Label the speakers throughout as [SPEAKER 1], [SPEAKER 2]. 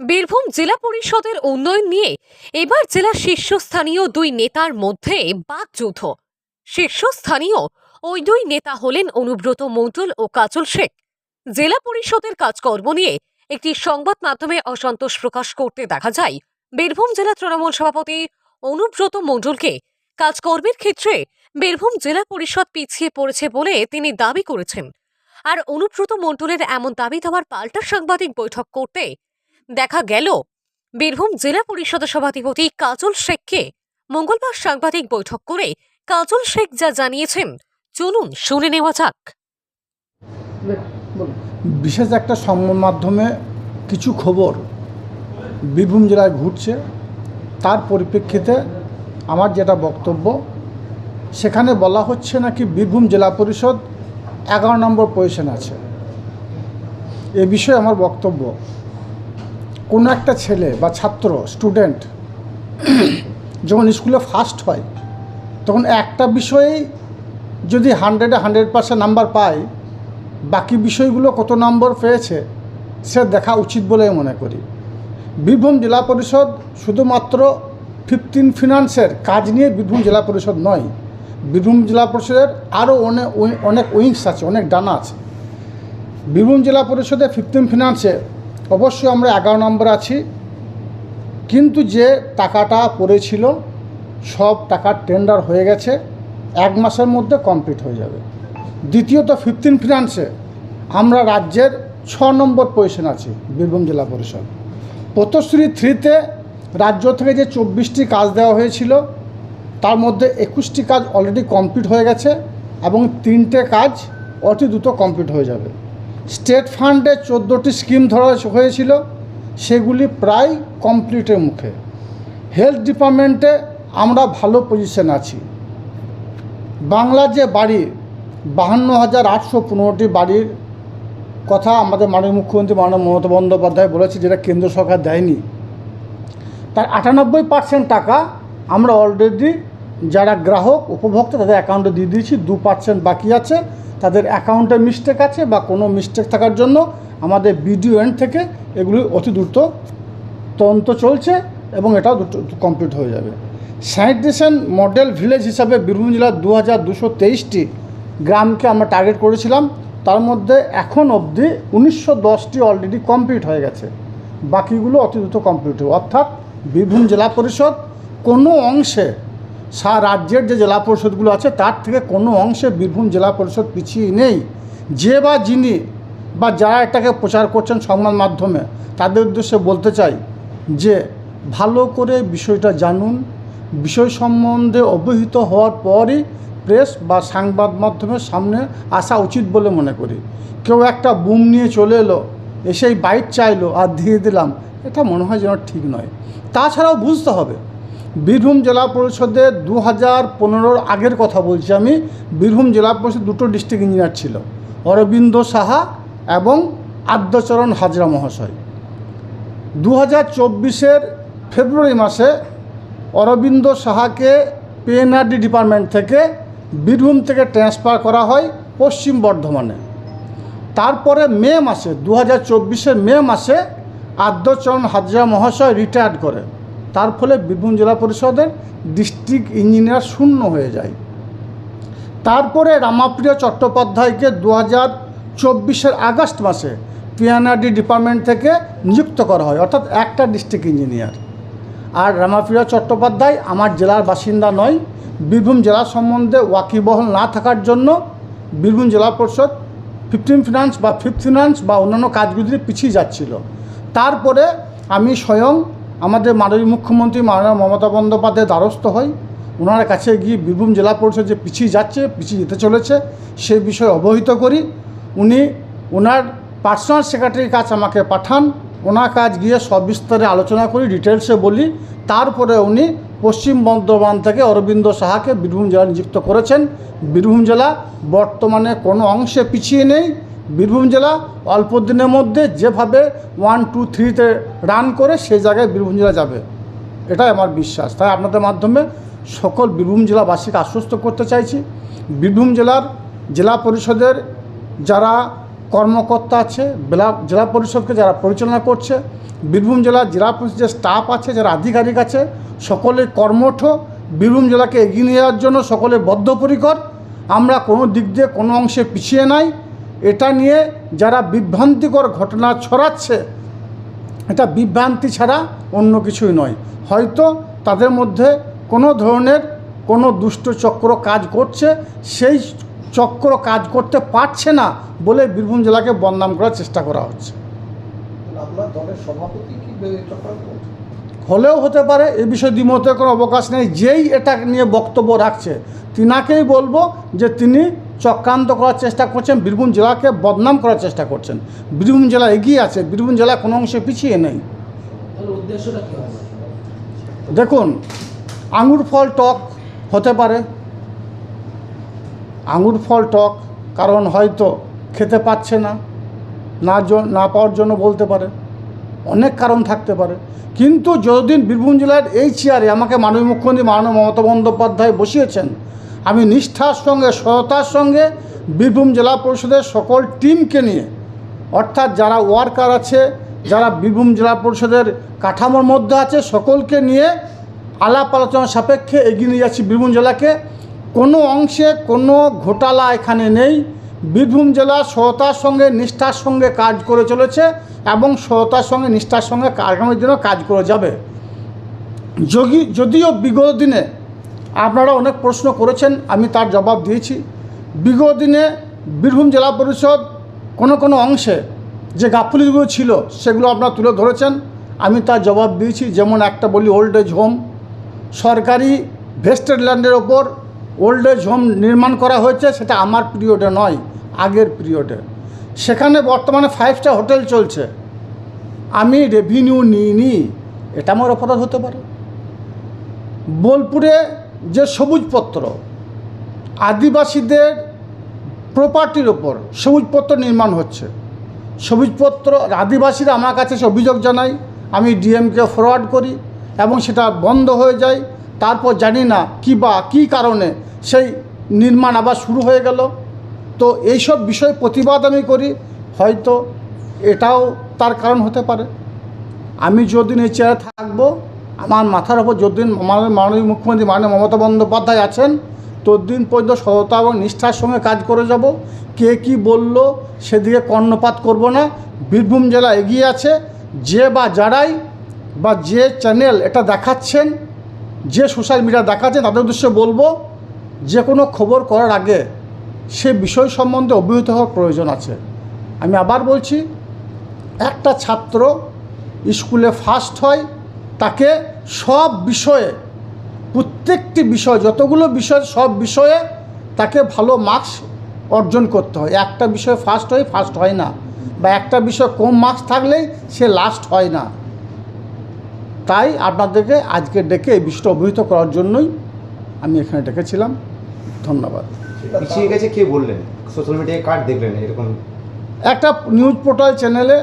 [SPEAKER 1] বীরভূম জেলা পরিষদের উন্নয়ন নিয়ে এবার জেলার শীর্ষস্থানীয় দুই নেতার মধ্যে বাকযুদ্ধ শীর্ষস্থানীয় ওই দুই নেতা হলেন অনুব্রত মণ্ডল ও কাজল শেখ। জেলা পরিষদের কাজকর্ম নিয়ে একটি সংবাদ মাধ্যমে অসন্তোষ প্রকাশ করতে দেখা যায়, বীরভূম জেলা তৃণমূল সভাপতি অনুব্রত মণ্ডলকে কাজকর্মের ক্ষেত্রে বীরভূম জেলা পরিষদ পিছিয়ে পড়েছে বলে তিনি দাবি করেছেন। আর অনুব্রত মণ্ডলের এমন দাবি দেওয়ার পাল্টা সাংবাদিক বৈঠক করতে দেখা গেল। বীরভূম জেলা পরিষদের সভাধিপতি কাজল শেখকে মঙ্গলবার সাংবাদিক বৈঠক করে কাজল শেখ যা জানিয়েছেন, চলুন শুনে নেওয়া যাক।
[SPEAKER 2] বিশেষ একটা সংবাদ মাধ্যমে কিছু খবর বীরভূম জেলায় ঘুরছে। তার পরিপ্রেক্ষিতে আমার যেটা বক্তব্য, সেখানে বলা হচ্ছে নাকি বীরভূম জেলা পরিষদ এগারো নম্বর পজিশন আছে। এ বিষয়ে আমার বক্তব্য। কোনো একটা ছেলে বা ছাত্র স্টুডেন্ট যখন স্কুলে ফার্স্ট হয়, তখন একটা বিষয়েই যদি হান্ড্রেডে হান্ড্রেড পার্সেন্ট নাম্বার পায়, বাকি বিষয়গুলো কত নম্বর পেয়েছে, সে দেখা উচিত বলে মনে করি। বীরভূম জেলা পরিষদ শুধুমাত্র ফিফটিন ফিনান্সের কাজ নিয়ে বীরভূম জেলা পরিষদ নয়, বীরভূম জেলা পরিষদের আরও অনেক অনেক উইংস আছে, অনেক ডানা আছে। বীরভূম জেলা পরিষদে ফিফটিন ফিনান্সে অবশ্যই আমরা এগারো নম্বর আছি। কিন্তু যে টাকাটা পড়েছিল, সব টাকার টেন্ডার হয়ে গেছে, এক মাসের মধ্যে কমপ্লিট হয়ে যাবে। দ্বিতীয়ত ফিফটিন ফিনান্সে আমরা রাজ্যের ছ নম্বর পজিশন আছি, বীরভূম জেলা পরিষদ। পথশ্রী থ্রিতে রাজ্য থেকে যে চব্বিশটি কাজ দেওয়া হয়েছিল, তার মধ্যে একুশটি কাজ অলরেডি কমপ্লিট হয়ে গেছে এবং তিনটে কাজ অতি দ্রুত কমপ্লিট হয়ে যাবে। স্টেট ফান্ডে চোদ্দোটি স্কিম ধরা হয়েছিল, সেগুলি প্রায় কমপ্লিটের মুখে। হেলথ ডিপার্টমেন্টে আমরা ভালো পজিশন আছি। বাংলার যে বাড়ি, বাহান্ন হাজার আটশো পনেরোটি বাড়ির কথা আমাদের মাননীয় মুখ্যমন্ত্রী মাননীয় মমতা বন্দ্যোপাধ্যায় বলেছে যেটা কেন্দ্র সরকার দেয়নি। তার আটানব্বই পার্সেন্ট টাকা আমরা অলরেডি যারা গ্রাহক, উপভোক্তা, তাদের অ্যাকাউন্টে দিয়ে দিয়েছি, দু পার্সেন্ট বাকি আছে। তাদের অ্যাকাউন্টে মিস্টেক আছে বা কোনো মিস্টেক থাকার জন্য আমাদের বিডিও এন্ড থেকে এগুলি অতি দ্রুত তদন্ত চলছে এবং এটাও কমপ্লিট হয়ে যাবে। স্যানিটেশন মডেল ভিলেজ হিসাবে বীরভূম জেলার দু হাজার দুশো তেইশটি গ্রামকে আমরা টার্গেট করেছিলাম। তার মধ্যে এখন অবধি উনিশশো দশটি অলরেডি কমপ্লিট হয়ে গেছে। বাকিগুলো অতি দ্রুত কমপ্লিট হবে অর্থাৎ বীরভূম জেলা পরিষদ কোনো অংশে রাজ্যের যে জেলা পরিষদগুলো আছে, তার থেকে কোনো অংশে বীরভূম জেলা পরিষদ পিছিয়ে নেই। যে বা যিনি বা যারা এটাকে প্রচার করছেন সংবাদ মাধ্যমে, তাদের উদ্দেশ্যে বলতে চাই যে ভালো করে বিষয়টা জানুন। বিষয় সম্বন্ধে অবহিত হওয়ার পরই প্রেস বা সংবাদ মাধ্যমের সামনে আসা উচিত বলে মনে করি। কেউ একটা বুম নিয়ে চলে এলো, এসেই বাইক চাইলো, আর দিয়ে দিলাম। এটা মনে হয় যেন ঠিক নয়। তাছাড়াও বুঝতে হবে বীরভূম জেলা পরিষদে দু হাজার পনেরোর আগের কথা বলছি আমি। বীরভূম জেলা পরিষদ দুটো ডিস্ট্রিক্ট ইঞ্জিনিয়ার ছিল, অরবিন্দ সাহা এবং আদ্যচরণ হাজরা মহাশয়। দু হাজার চব্বিশের ফেব্রুয়ারি মাসে অরবিন্দ সাহাকে পিএনআরডি ডিপার্টমেন্ট থেকে বীরভূম থেকে ট্রান্সফার করা হয় পশ্চিম বর্ধমানে। তারপরে মে মাসে দু হাজার চব্বিশের মে মাসে আদ্যচরণ হাজরা মহাশয় রিটায়ার্ড করে। তার ফলে বীরভূম জেলা পরিষদের ডিস্ট্রিক্ট ইঞ্জিনিয়ার শূন্য হয়ে যায়। তারপরে রামাপ্রিয় চট্টোপাধ্যায়কে দু হাজার চব্বিশের আগস্ট মাসে পিএনআরডি ডিপার্টমেন্ট থেকে নিযুক্ত করা হয়, অর্থাৎ একটা ডিস্ট্রিক্ট ইঞ্জিনিয়ার। আর রামাপ্রিয় চট্টোপাধ্যায় আমার জেলার বাসিন্দা নয়, বীরভূম জেলা সম্বন্ধে ওয়াকিবহল না থাকার জন্য বীরভূম জেলা পরিষদ ফিফটিন ফিনান্স বা ফিফথ ফিনান্স বা অন্যান্য কাজগুলি পিছিয়ে যাচ্ছিল। তারপরে আমি স্বয়ং আমাদের মাননীয় মুখ্যমন্ত্রী মাননীয় মমতা বন্দ্যোপাধ্যায়ের দ্বারস্থ হই। ওনার কাছে গিয়ে বীরভূম জেলা পরিষদ যে পিছিয়ে যাচ্ছে, পিছিয়ে যেতে চলেছে, সে বিষয়ে অবহিত করি। উনি ওনার পার্সোনাল সেক্রেটারির কাছে আমাকে পাঠান। ওনার কাজ গিয়ে সবিস্তারে আলোচনা করি ডিটেলসে বলি। তারপরে উনি পশ্চিম বর্ধমান থেকে অরবিন্দ সাহাকে বীরভূম জেলা নিযুক্ত করেছেন। বীরভূম জেলা বর্তমানে কোনো অংশে পিছিয়ে নেই। বীরভূম জেলা অল্প দিনের মধ্যে যেভাবে ওয়ান টু থ্রিতে রান করে সেই জায়গায় বীরভূম জেলা যাবে। এটাই আমার বিশ্বাস। তাই আপনাদের মাধ্যমে সকল বীরভূম জেলাবাসীকে আশ্বস্ত করতে চাইছি। বীরভূম জেলার জেলা পরিষদের যারা কর্মকর্তা আছে জেলা পরিষদকে যারা পরিচালনা করছে, বীরভূম জেলার জেলা পরিষদ যে স্টাফ আছে, যারা আধিকারিক আছে সকলে কর্মঠ বীরভূম জেলাকে এগিয়ে নিয়ে যাওয়ার জন্য সকলে বদ্ধপরিকর। আমরা কোনো দিক দিয়ে কোনো অংশে পিছিয়ে নাই। এটা নিয়ে যারা বিভ্রান্তিকর ঘটনা ছড়াচ্ছে এটা বিভ্রান্তি ছাড়া অন্য কিছুই নয়। হয়তো তাদের মধ্যে কোনো ধরনের কোনো দুষ্ট চক্র কাজ করছে সেই চক্র কাজ করতে পারছে না বলে বীরভূম জেলাকে বদনাম করার চেষ্টা করা হচ্ছে? হলেও হতে পারে এ বিষয়ে দ্বিমতের কোনো অবকাশ নেই। যেই এটা নিয়ে বক্তব্য রাখছে তিনাকেই বলব যে তিনি চক্রান্ত করার চেষ্টা করছেন বীরভূম জেলাকে বদনাম করার চেষ্টা করছেন। বীরভূম জেলা এগিয়ে আছে বীরভূম জেলা কোনো অংশে পিছিয়ে নেই। দেখুন আঙুর ফল টক হতে পারে। আঙুর ফল টক কারণ হয়তো খেতে পাচ্ছে না না না পাওয়ার জন্য বলতে পারে। অনেক কারণ থাকতে পারে। কিন্তু যতদিন বীরভূম জেলার এই চেয়ারে আমাকে মাননীয় মুখ্যমন্ত্রী মাননীয় মমতা বন্দ্যোপাধ্যায় বসিয়েছেন আমি নিষ্ঠার সঙ্গে, সততার সঙ্গে বীরভূম জেলা পরিষদের সকল টিমকে নিয়ে, অর্থাৎ যারা ওয়ার্কার আছে, যারা বীরভূম জেলা পরিষদের কাঠামোর মধ্যে আছে, সকলকে নিয়ে আলাপ আলোচনা সাপেক্ষে এগিয়ে নিয়ে যাচ্ছি বীরভূম জেলাকে। কোনো অংশে কোনো ঘোটালা এখানে নেই। বীরভূম জেলা সততার সঙ্গে, নিষ্ঠার সঙ্গে কাজ করে চলেছে এবং সততার সঙ্গে, নিষ্ঠার সঙ্গে আগামী দিনেও কাজ করে যাবে। যোগী, যদিও বিগত দিনে আপনারা অনেক প্রশ্ন করেছেন, আমি তার জবাব দিয়েছি। বিগত দিনে বীরভূম জেলা পরিষদ কোনো কোনো অংশে যে গাফুলিগুলো ছিল, সেগুলো আপনারা তুলে ধরেছেন। আমি তার জবাব দিয়েছি, যেমন একটা বলি ওল্ড এজ হোম সরকারি ভেস্টেড ল্যান্ডের ওপর ওল্ড এজ হোম নির্মাণ করা হয়েছে, সেটা আমার পিরিয়ডে নয়, আগের পিরিয়ডে সেখানে বর্তমানে ফাইভ স্টার হোটেল চলছে। আমি রেভিনিউ নিইনি, এটা আমার অপরাধ হতে পারে। বোলপুরে যে সবুজপত্র, আদিবাসীদের প্রপার্টির ওপর সবুজপত্র নির্মাণ হচ্ছে। সবুজপত্র, আদিবাসীরা আমার কাছে অভিযোগ জানায়, আমি ডিএমকে ফরওয়ার্ড করি এবং সেটা বন্ধ হয়ে যায়। তারপর জানি না কি বা কী কারণে সেই নির্মাণ আবার শুরু হয়ে গেল। তো এইসব বিষয় প্রতিবাদ আমি করি, হয়তো এটাও তার কারণ হতে পারে। আমি যতদিন এই চেয়ারে থাকব আমার মাথার ওপর যতদিন আমাদের মাননীয় মুখ্যমন্ত্রী মাননীয় মমতা বন্দ্যোপাধ্যায় আছেন, ততদিন পর্যন্ত সততা এবং নিষ্ঠার সঙ্গে কাজ করে যাব। কে কি বলল সেদিকে কর্ণপাত করব না। বীরভূম জেলা এগিয়ে আছে। যে বা যারাই বা যে চ্যানেল এটা দেখাচ্ছেন, যে সোশ্যাল মিডিয়া দেখাচ্ছেন, তাদের উদ্দেশ্যে বলব, যে কোনো খবর করার আগে সে বিষয় সম্বন্ধে অভিহিত হওয়ার প্রয়োজন আছে। আমি আবার বলছি, একটা ছাত্র স্কুলে ফার্স্ট হয় তাকে সব বিষয়ে প্রত্যেকটি বিষয় যতগুলো বিষয় সব বিষয়ে তাকে ভালো মার্কস অর্জন করতে হয়। একটা বিষয়ে ফার্স্ট হয় ফার্স্ট হয় না। বা একটা বিষয় কম মার্কস থাকলেই সে লাস্ট হয় না। তাই আপনাদেরকে আজকে ডেকে এই বিষয়টা অবহিত করার জন্যই আমি এখানে ডেকেছিলাম। ধন্যবাদ।
[SPEAKER 3] পিছিয়ে গেছে কে বললেন? সোশ্যাল মিডিয়ায় কার্ড দেখলেন এরকম?
[SPEAKER 2] একটা নিউজ পোর্টাল চ্যানেলে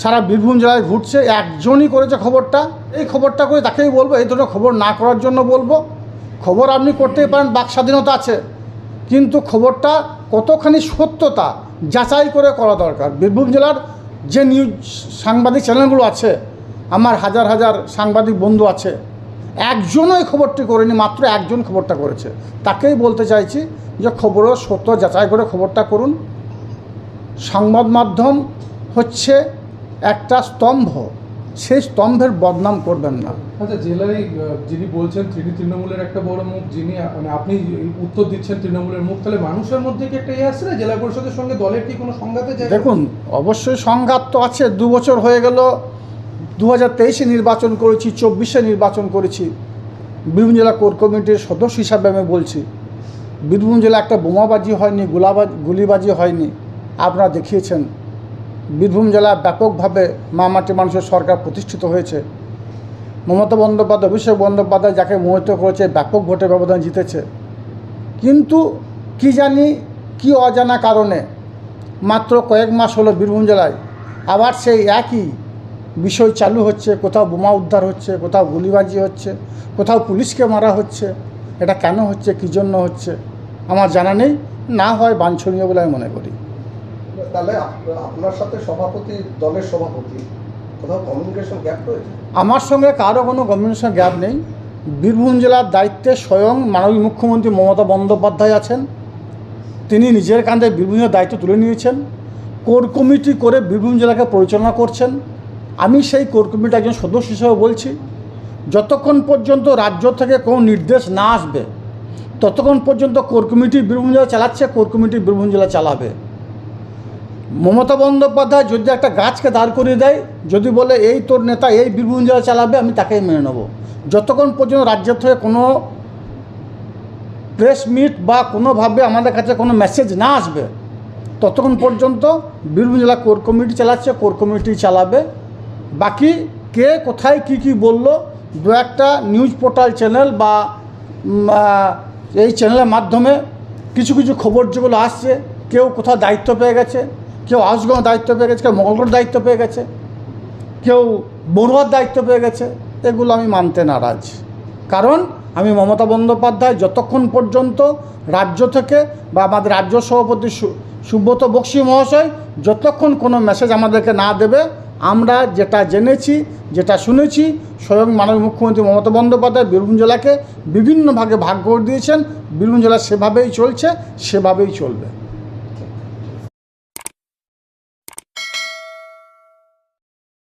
[SPEAKER 2] সারা বীরভূম জেলায় ঘুরছে, একজনই করেছে খবরটা। এই খবরটা করে তাকেই বলব, এই ধরনের খবর না করার জন্য বলব। খবর আপনি করতেই পারেন, বাক স্বাধীনতা আছে। কিন্তু খবরটা কতখানি সত্যতা যাচাই করে করা দরকার। বীরভূম জেলার যে নিউজ সাংবাদিক চ্যানেলগুলো আছে, আমার হাজার হাজার সাংবাদিক বন্ধু আছে, একজনও এই খবরটি করেনি, মাত্র একজন খবরটা করেছে। তাকেই বলতে চাইছি যে খবরও সত্য যাচাই করে খবরটা করুন। সংবাদ মাধ্যম হচ্ছে একটা স্তম্ভ সেই স্তম্ভের বদনাম করবেন না।
[SPEAKER 4] আচ্ছা জেলায় যিনি বলছেন তিনি তৃণমূলের একটা বড় মুখ যিনি মানে আপনি উত্তর দিচ্ছেন তৃণমূলের মুখ তাহলে মানুষের মধ্যে কি একটা ইয়ে আসছে না? জেলা পরিষদের সঙ্গে দলের কি কোনো সংঘাতে যায়?
[SPEAKER 2] দেখুন অবশ্যই সংঘাত তো আছে দু বছর হয়ে গেল দু হাজার তেইশে নির্বাচন করেছি চব্বিশে নির্বাচন করেছি। বীরভূম জেলা কোর কমিটির সদস্য হিসাবে আমি বলছি বীরভূম জেলা একটা বোমাবাজি হয়নি গোলাবাজি গুলিবাজি হয়নি। আপনারা দেখিয়েছেন। বীরভূম জেলা ব্যাপকভাবে মামাটি মানুষের সরকার প্রতিষ্ঠিত হয়েছে। মমতা বন্দ্যোপাধ্যায়, অভিষেক বন্দ্যোপাধ্যায় যাকে মোহিত করেছে, ব্যাপক ভোটের ব্যবধান জিতেছে। কিন্তু কি জানি কি অজানা কারণে মাত্র কয়েক মাস হলো বীরভূম জেলায় আবার সেই একই বিষয় চালু হচ্ছে, কোথাও বোমা উদ্ধার হচ্ছে, কোথাও গুলিবাজি হচ্ছে, কোথাও পুলিশকে মারা হচ্ছে। এটা কেন হচ্ছে, কী জন্য হচ্ছে, আমার জানা নেই। না হয় বাঞ্ছনীয় বলে আমি মনে করি।
[SPEAKER 5] তাহলে আপনার সাথে সভাপতি, দলের সভাপতি, কোথাও কমিউনিকেশন গ্যাপ রয়েছে?
[SPEAKER 2] আমার সঙ্গে কারও কোনো কমিউনিকেশন গ্যাপ নেই। বীরভূম জেলার দায়িত্বে স্বয়ং মাননীয় মুখ্যমন্ত্রী মমতা বন্দ্যোপাধ্যায় আছেন। তিনি নিজের কাঁধে বীরভূম জেলার দায়িত্ব তুলে নিয়েছেন। কোর কমিটি করে বীরভূম জেলাকে পরিচালনা করছেন। আমি সেই কোর কমিটির একজন সদস্য হিসেবে বলছি, যতক্ষণ পর্যন্ত রাজ্য থেকে কোনো নির্দেশ না আসবে, ততক্ষণ পর্যন্ত কোর কমিটি বীরভূম জেলা চালাচ্ছে, কোর কমিটি বীরভূম জেলা চালাবে। মমতা বন্দ্যোপাধ্যায় যদি একটা গাছকে দাঁড় করিয়ে দেয়, যদি বলে, এই তোর নেতা, এই বীরভূম জেলা চালাবে, আমি তাকেই মেনে নেব। যতক্ষণ পর্যন্ত রাজ্যের থেকে কোনো প্রেস মিট বা কোনোভাবে আমাদের কাছে কোনো মেসেজ না আসবে, ততক্ষণ পর্যন্ত বীরভূম জেলা কোর কমিটি চালাচ্ছে, কোর কমিটি চালাবে। বাকি কে কোথায় কি কি বলল, দু একটা নিউজ পোর্টাল চ্যানেল বা এই চ্যানেলের মাধ্যমে কিছু কিছু খবর যেগুলো আসছে, কেউ কোথাও দায়িত্ব পেয়ে গেছে। কেউ আউসগাঁও দায়িত্ব পেয়ে গেছে, কেউ মঙ্গলকোট দায়িত্ব পেয়ে গেছে, কেউ বড়ুয়ার দায়িত্ব পেয়ে গেছে, এগুলো আমি মানতে নারাজ। কারণ আমি মমতা বন্দ্যোপাধ্যায় যতক্ষণ পর্যন্ত রাজ্য থেকে বা আমাদের রাজ্য সভাপতি সুব্রত বক্সি মহাশয় যতক্ষণ কোনো মেসেজ আমাদেরকে না দেবে, আমরা যেটা জেনেছি, যেটা শুনেছি, স্বয়ং মাননীয় মুখ্যমন্ত্রী মমতা বন্দ্যোপাধ্যায় বীরভূম জেলাকে বিভিন্ন ভাগে ভাগ করে দিয়েছেন, বীরভূম জেলা সেভাবেই চলছে, সেভাবেই চলবে।